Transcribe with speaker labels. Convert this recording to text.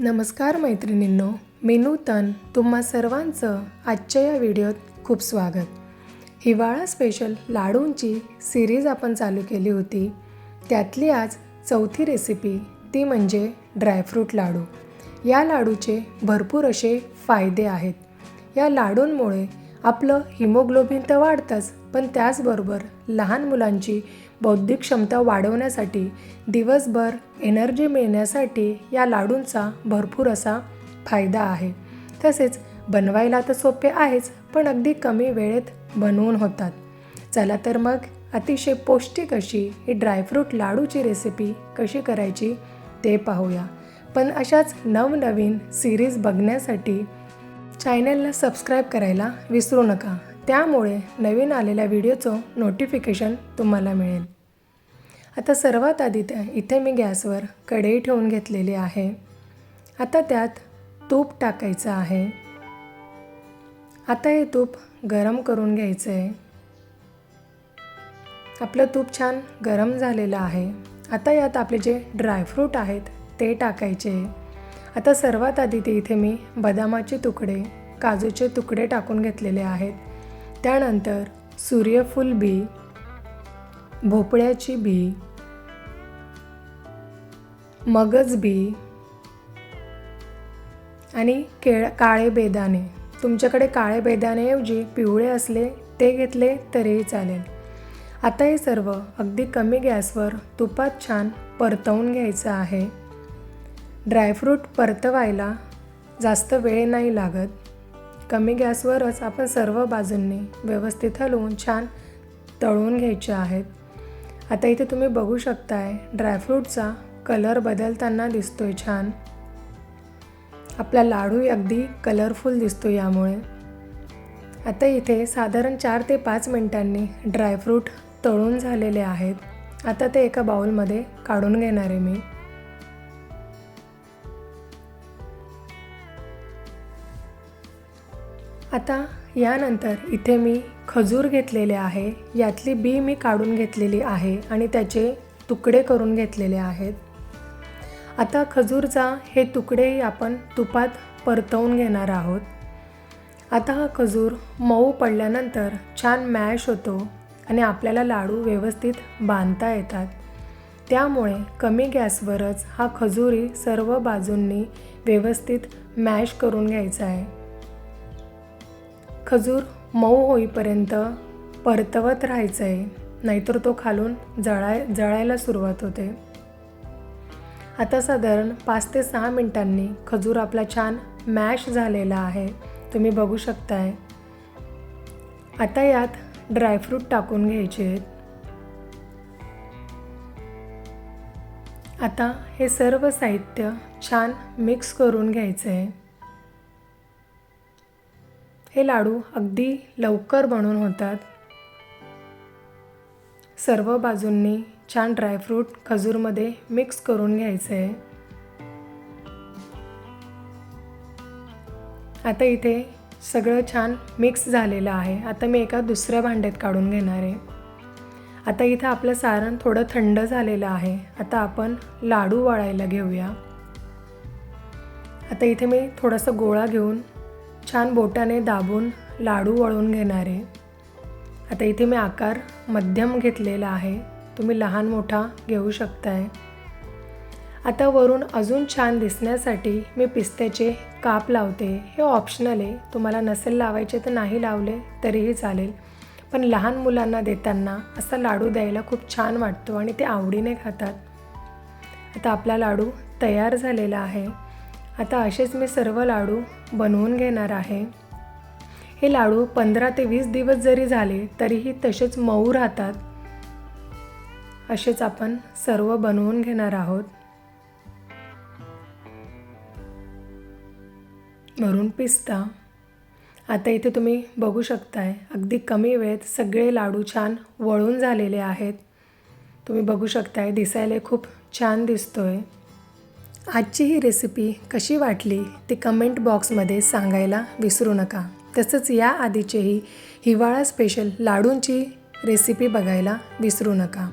Speaker 1: नमस्कार मैत्रिणींनो मी नूतन तुम्हा सर्वांचं आजच्या या व्हिडिओत खूप स्वागत. हिवाळा स्पेशल लाडूंची सिरीज आपण चालू केली होती. त्यातली आज चौथी रेसिपी ती म्हणजे ड्रायफ्रूट लाडू. या लाडूचे भरपूर असे फायदे आहेत. या लाडूंमुळे आपलं हिमोग्लोबिन तर वाढतंच पण त्याचबरोबर लहान मुलांची बौद्धिक क्षमता वाढवण्यासाठी दिवसभर एनर्जी मिळण्यासाठी या लाडूंचा भरपूर असा फायदा आहे. तसेच बनवायला तर सोपे आहेच पण अगदी कमी वेळेत बनवून होतात. चला तर मग अतिशय पौष्टिक अशी ही ड्रायफ्रूट लाडूची रेसिपी कशी करायची ते पाहूया. पण अशाच नवनवीन सिरीज बघण्यासाठी चॅनलला सबस्क्राईब करायला विसरू नका. त्यामुळे नवीन आलेल्या व्हिडिओचं नोटिफिकेशन तुम्हाला मिळेल. आता सर्वात आधी त्या इथे मी गॅसवर कढई ठेवून घेतलेली आहे. आता त्यात तूप टाकायचं आहे. आता हे तूप गरम करून घ्यायचं आहे आपलं तूप छान गरम झालेलं आहे. आता यात आपले जे ड्रायफ्रूट आहेत ते टाकायचे. आता सर्वात आधी ते इथे मी बदामाचे तुकडे काजूचे तुकडे टाकून घेतलेले आहेत. त्यानंतर सूर्यफूल बी भोपळ्याची बी मगज बी आणि केळ काळे बेदाणे. तुमच्याकडे काळे बेदाणेऐवजी पिवळे असले ते घेतले तरीही चालेल. आता हे सर्व अगदी कमी गॅसवर तुपात छान परतवून घ्यायचं आहे. ड्रायफ्रूट परतवायला जास्त वेळ नाही लागत. कमी गॅसवरच आपण सर्व बाजूंनी व्यवस्थित हलवून छान तळून घ्यायचे आहेत. आता इथे तुम्ही बघू शकताय ड्रायफ्रूटचा कलर बदलताना दिसतोय छान. आपला लाडूही अगदी कलरफुल दिसतो यामुळे. आता इथे साधारण चार ते पाच मिनिटांनी ड्रायफ्रूट तळून झालेले आहेत. आता ते एका बाउलमध्ये काढून घेणार आहे मी. आता यानंतर इथे मी खजूर घेतलेले आहे. यातली बी मी काढून घेतलेली आहे आणि त्याचे तुकडे करून घेतलेले आहेत. आता खजूरचा हे तुकडेही आपण तुपात परतवून घेणार आहोत. आता हा खजूर मऊ पडल्यानंतर छान मॅश होतो आणि आपल्याला लाडू व्यवस्थित बांधता येतात. त्यामुळे कमी गॅसवरच हा खजूरही सर्व बाजूंनी व्यवस्थित मॅश करून घ्यायचा आहे. खजूर मऊ होईपर्यंत परतवत राहायचं आहे नाहीतर तो खालून जळाय जळायला सुरुवात होते. आता साधारण पाच ते सहा मिनिटांनी खजूर आपला छान मॅश झालेला आहे. तुम्ही बघू शकताय. आता यात ड्रायफ्रूट टाकून घ्यायचे आहेत. आता हे सर्व साहित्य छान मिक्स करून घ्यायचं आहे हे लाडू अगदी लवकर बनून होतात. सर्व बाजूंनी छान ड्रायफ्रूट खजूरमध्ये मिक्स करून घ्यायचं. आहे आता इथे सगळं छान मिक्स झालेलं आहे. आता मी एका दुसऱ्या भांड्यात काढून घेणार आहे. आता इथं आपलं सारण थोडं थंड झालेलं आहे. आता आपण लाडू वळायला घेऊया. आता इथे मी थोडासा गोळा घेऊन छान बोटाने दाबून लाडू वळून घेणारे. आता इथे मी आकार मध्यम घेतलेला आहे. तुम्ही लहान मोठा घेऊ शकताय. आता वरून अजून छान दिसण्यासाठी मी पिस्त्याचे काप लावते. हे ऑप्शनल आहे. तुम्हाला नसेल लावायचे तर नाही लावले तरीही चालेल. पण लहान मुलांना देताना असा लाडू द्यायला खूप छान वाटतो आणि ते आवडीने खातात. आता आपला लाडू तयार झालेला आहे. आता असेच मी सर्व लाडू बनवून घेणार आहे. हे लाडू पंधरा ते वीस दिवस जरी झाले तरीही तसेच मऊ राहतात. असेच आपण सर्व बनवून घेणार आहोत. भरून पिस्ता. आता इथे तुम्ही बघू शकताय अगदी कमी वेळेत सगळे लाडू छान वळून झालेले आहेत. तुम्ही बघू शकताय दिसायला खूप छान दिसतोय. आजची ही रेसिपी कशी वाटली ती कमेंट बॉक्समध्ये सांगायला विसरू नका. तसंच या आधीचेही हिवाळा स्पेशल लाडूंची रेसिपी बघायला विसरू नका.